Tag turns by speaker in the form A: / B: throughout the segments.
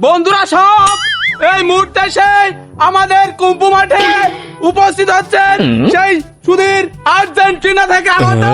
A: বন্ধুরা সব এই মুহূর্তে সেই আমাদের কুম্পু মাঠে উপস্থিত হচ্ছেন সেই সুধীর আর্জেন্টিনা থেকে আগত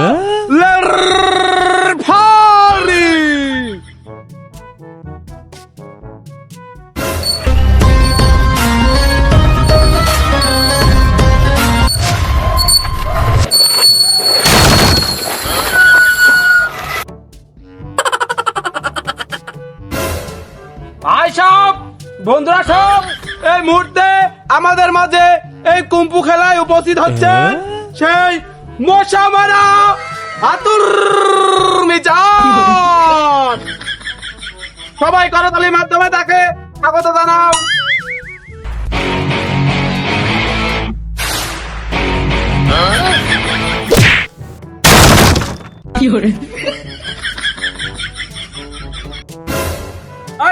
A: কুম্পু খেলায় উপস্থিত হচ্ছেন সেই মশা মারা আতুর মিজান। সবাই করতালির মাধ্যমে তাকে স্বাগত জানাও।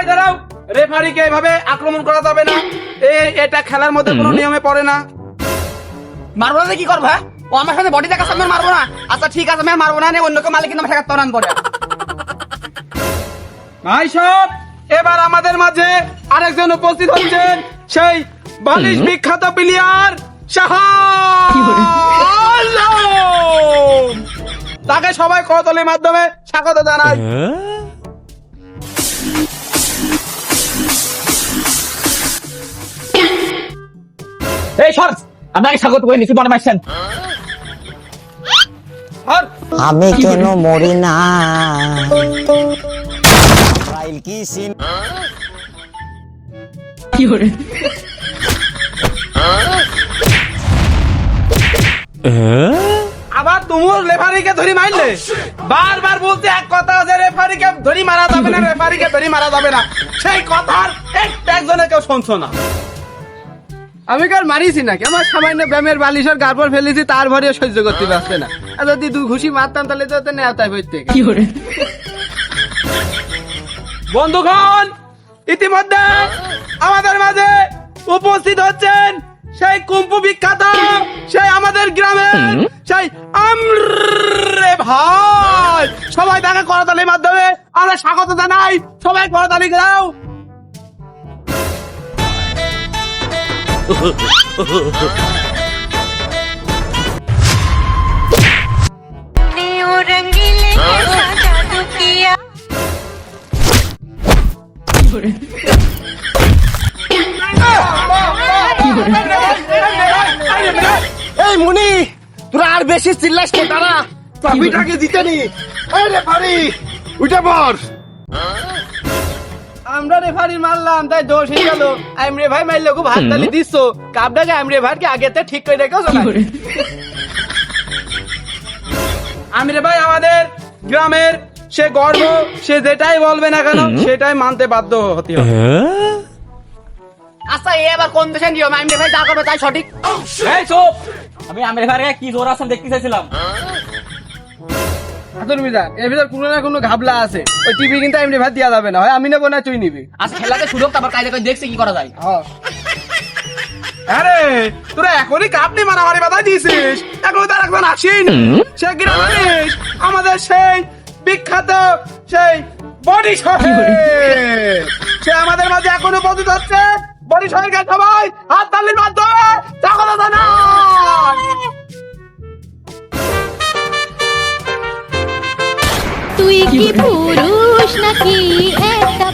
A: দাঁড়াও রেফারিকে এভাবে আক্রমণ করা যাবে না। এটা খেলার মধ্যে কোনো নিয়মে পড়ে না।
B: মারবো না কি করব হ্যাঁ? ও আমার সাথে বডি দেখার সামনে মারবো না। আচ্ছা ঠিক আছে আমি আর মারবো না অন্য কেউ মালিক কিন্তু ঠেকাতে রান পরে
A: ভাই সব এবার আমাদের মাঝে আরেকজন উপস্থিত হচ্ছেন সেই বালিশ বিখ্যাত প্লেয়ার তাকে সবাই করতলের মাধ্যমে স্বাগত জানাই।
B: এই সর আপনাকে স্বাগত করে নিচ্ছি বনে মারছেন
C: আমি কেন মরি না? কি সিন?
A: আবার তুমুর রেফারিকে ধরি মারলে বারবার বলতে এক কথা যে রেফারিকে ধরি মারা যাবে না রেফারিকে ধরি মারা যাবে না। সেই কথার একটা একজনে কেউ শুনছো না। আমি কার মারিছি নাকি? আমার সামান্য ব্যায়ামের বালিশের গারপর ফেলেছি তার ভরে সহ্য করতে পারছে না। আর যদি দু ঘুষি মারতাম তাহলে তো নেওয়াতাই হইতে বন্ধুগণ ইতিমধ্যে আমাদের মাঝে উপস্থিত হচ্ছেন সেই কুম্পু বিখ্যাত সেই আমাদের গ্রামের সেই আমরে ভাই। সবাই তাকে করতালির মাধ্যমে আমরা স্বাগত জানাই। সবাই করতালি দাও। এই মুনি, তোরা আর বেশি চিল্লাস কে তারা ট্রফিটাকে জিতে নি। এই রেফারি উঠে পড়। আমরা রেফারি মারলাম তাই দোষ হয়ে গেল। আমরে ভাই মারলে খুব হাততালি দিচ্ছ কাপটাকে আমরে ভাইকে আগেতে ঠিক করে রেখেছো আমরে ভাই আমাদের গ্রামের সে গর্ব সে যেটাই বলবে না কেন সেটাই মানতে বাধ্য হতে হবে।
B: আচ্ছা এ এবার কোন দেশের নিয়ম? আমি ভাই যা করবে তাই সঠিক। এই চুপ! আমি আমের ঘরে কি জোর আছেন দেখতে চাইছিলাম।
A: হাতুর বিধান এর ভিতর কোনো না কোনো ঘাবলা আছে। ওই টিভি কিন্তু এমনি ভাত দেওয়া যাবে না হয় আমি নেব না তুই নিবি।
B: আচ্ছা খেলাতে সুযোগ তারপর কাজে করে দেখছি কি করা যায়?
A: আরে তোরা এখনই কাপনি মারামারি বাধা দিয়েছিস। এখন তার একজন আসেন সে গ্রামের আমাদের সেই বিখ্যাত সেই বডি সে আমাদের মাঝে এখনও উপস্থিত হচ্ছে। বডি শহরকে সবাই হাত তালির মাধ্যমে স্বাগত
D: তুই কি পুরুষ নাকি একটা?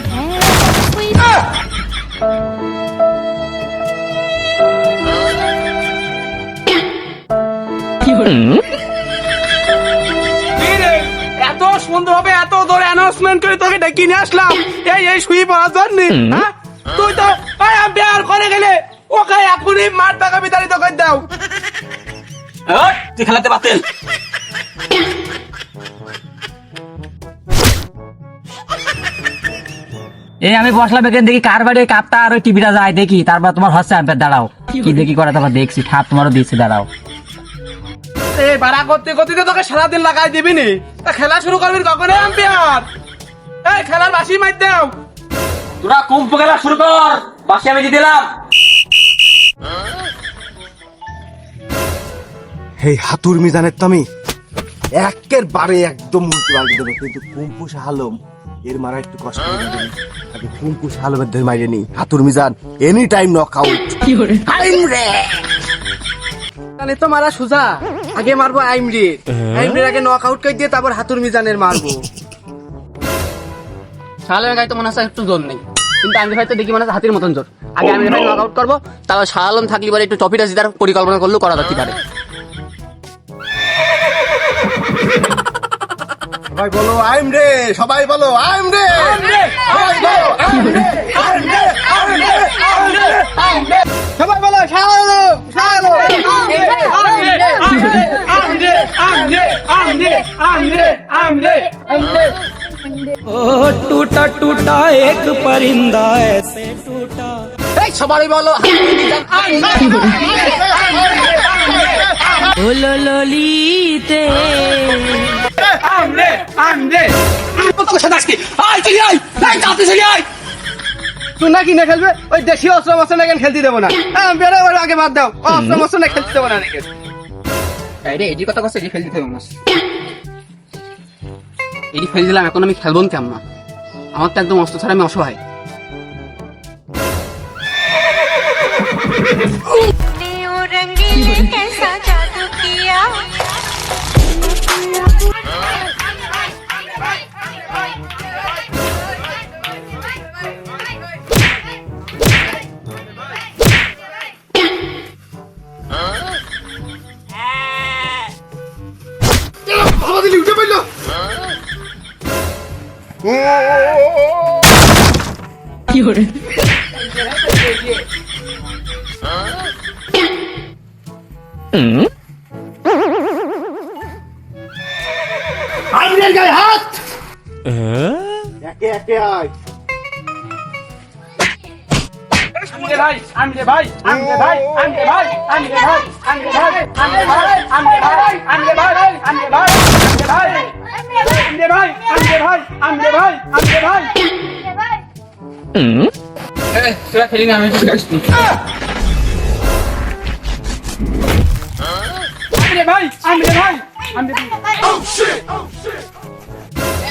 A: এত সুন্দর হবে এত তোর অ্যানাউন্সমেন্ট করে তোকে ডেকে নিয়ে আসলাম এই এই শুয়ে পড়ার জন্য হ্যাঁ? তুই তো বিয়ার করে গেলে ওকে এখনই মার টাকা বিতাড়িত করে দাও
B: তুই খেলাতে বাতিল এই আমি বসলাম এখানে দেখি কার বাড়ি কাপটা আর ওই টিভিটা যায় দেখি তারপর তোমার হচ্ছে আম্পের দাঁড়াও। কি দেখি করে তারপর দেখছি ঠাপ তোমারও দিচ্ছি দাঁড়াও।
A: এই বাড়া করতে করতে তো তোকে সারাদিন লাগাই দিবি নি? তা খেলা শুরু করবি কখন আম্পিয়ার? এই খেলার বাসি মার দাও।
B: তোরা কুম্ভ খেলা শুরু কর বাসি আমি দিয়ে দিলাম।
E: এই হাতুর মিজানের তো আমি একের বারে একদম উল্টো দেবো কিন্তু কুম্পু আলম এর মারা একটু কষ্ট করে দিবি আগে ফুমকুশ আলমের ধরে মাইরে নি হাতুর Mizan any time knock out
A: তাহলে তো মারা সুজা। আগে মারবো আইমরি আইমরির আগে নক আউট করে দিয়ে তারপর হাতুর মিজানের মারবো।
B: শাহালের গায়ে তো মনে হচ্ছে একটু জোর নেই। কিন্তু আমি হয়তো দেখি মনে হচ্ছে হাতির মতন জোর। আগে আমি ভাই নক আউট করব তারপর শাহ আলম থাকলে পরে একটু টপিটা জিতার পরিকল্পনা করলেও করা যেতে পারে।
E: সবাই বলো আইম রে সবাই বলো আইম রে সবাই বলো সারালো বলো আইম রে আইম রে
A: সবাই বলো শাহালো শাহালো
B: এই সবাই বলো
A: তুই না কিনে খেলবে ওই দেশি অস্ত্র মস্ত্র না খেলতে দেবো না হ্যাঁ, বেরো বেরো আগে বাদ দাও ও অস্ত্র মস্ত্র না খেলতে দেবো না নাকি
B: রে এটি কথা কথা এটি ফেল দিতে হবে না এটি ফেল দিলাম এখন আমি খেলবো কেমন না আমার তো একদম অস্ত্র ছাড়া আমি অসহায়
D: ने ओ रंगीले कैसा
E: আইনের গায়ে হাত একে একে আয়
A: আমরে ভাই আমরে ভাই আমরে ভাই আমরে ভাই আমরে ভাই আমরে ভাই আমরে ভাই আমরে ভাই আমরে ভাই আমরে ভাই আমরে ভাই আমরে ভাই আমরে ভাই আমরে ভাই আমরে ভাই
B: তোরা খেলি না আমি
A: ভাই আমরে ভাই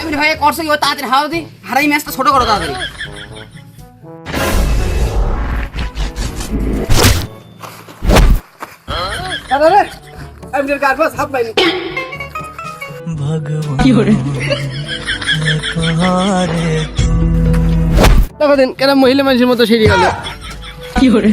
A: আমরে ভাই
B: করছে কি তাড়াতাড়ি হাও দি হারাই ম্যাচটা ছোট করো তাড়াতাড়ি
A: দাদা দেখো দিন কেন মহিলা মানুষের মতো সেরে গেল।
E: কি করে?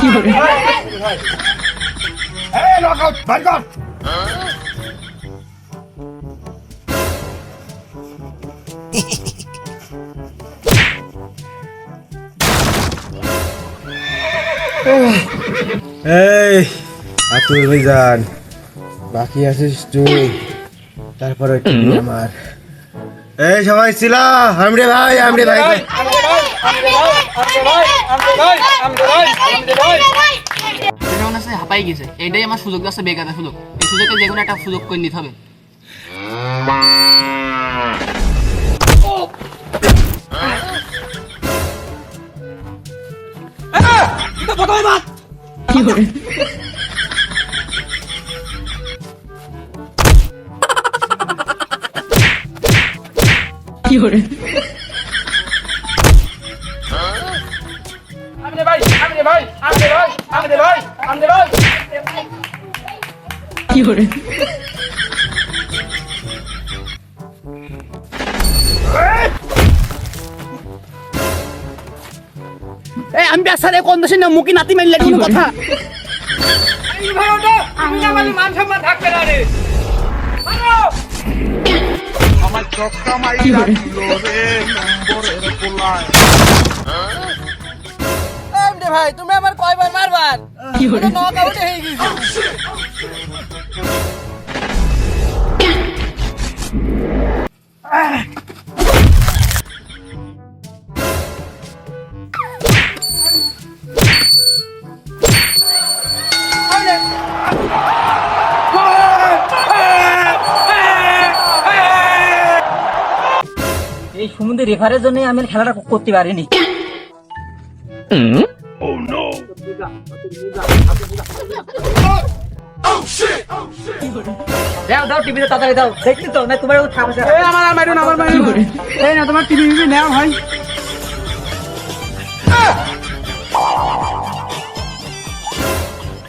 E: কি করে? Hey, knock out! My এই আতুর ভাইজান বাকি আছিস তুই? তারপরে আমার? এই সবাই ছিল আমরে ভাই আমরে ভাই।
B: মনে হাঁপাই গেছে। এইটাই আমার সুযোগ আছে বেকার সুযোগ। এই সুযোগে যে কোনো একটা সুযোগ করে নিতে হবে।
A: পটল ভাত কি করে কি করে আমরে ভাই আমরে ভাই আমরে ভাই আমরে ভাই আমরে ভাই।
B: কি করে এ আমি বেসারে কোন দেশে না মুকি নাতি মাইল লাগি কথা।
A: ভাই তুমি আমার কয়বার মারবার? কি হলো নকআউট হয়ে গেছি।
B: Ah! সমুদ্রে রেফারের জন্য আমি খেলাটা করতে পারিনি। দাও দাও টিভিতে তাড়াতাড়ি দাও। দেখছি তো না তোমার থামছে
A: আমার আমার এই না তোমার টিভি টিভি নেও ভাই।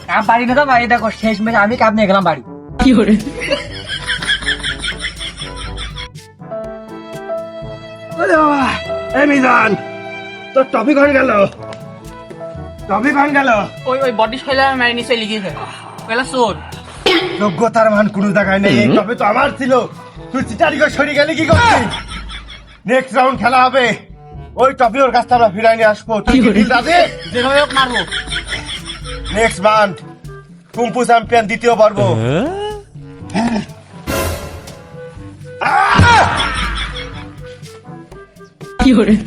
B: কাম পারি না তো বাড়ি দেখো শেষ আমি কাম নিয়ে গেলাম বাড়ি।
E: ওরে বাবা এই মিজান তোর হয়ে গেল? হয়ে গেল?
B: ওই ওই বডি শৈলা মেরে নিচে পেলা
E: যোগ্যতার মান কোনো দেখায় নেই এই টপে তো আমার ছিল। তুই চিটারি করে সরে গেলি কি করছিস? নেক্সট রাউন্ড খেলা হবে। ওই টপি ওর কাছ থেকে আমরা ফিরাই নিয়ে আসব। তুই কি deal
B: যেভাবে হোক মারবো।
E: নেক্সট মান্থ কুম্পু চ্যাম্পিয়ন দ্বিতীয় পর্ব। 有人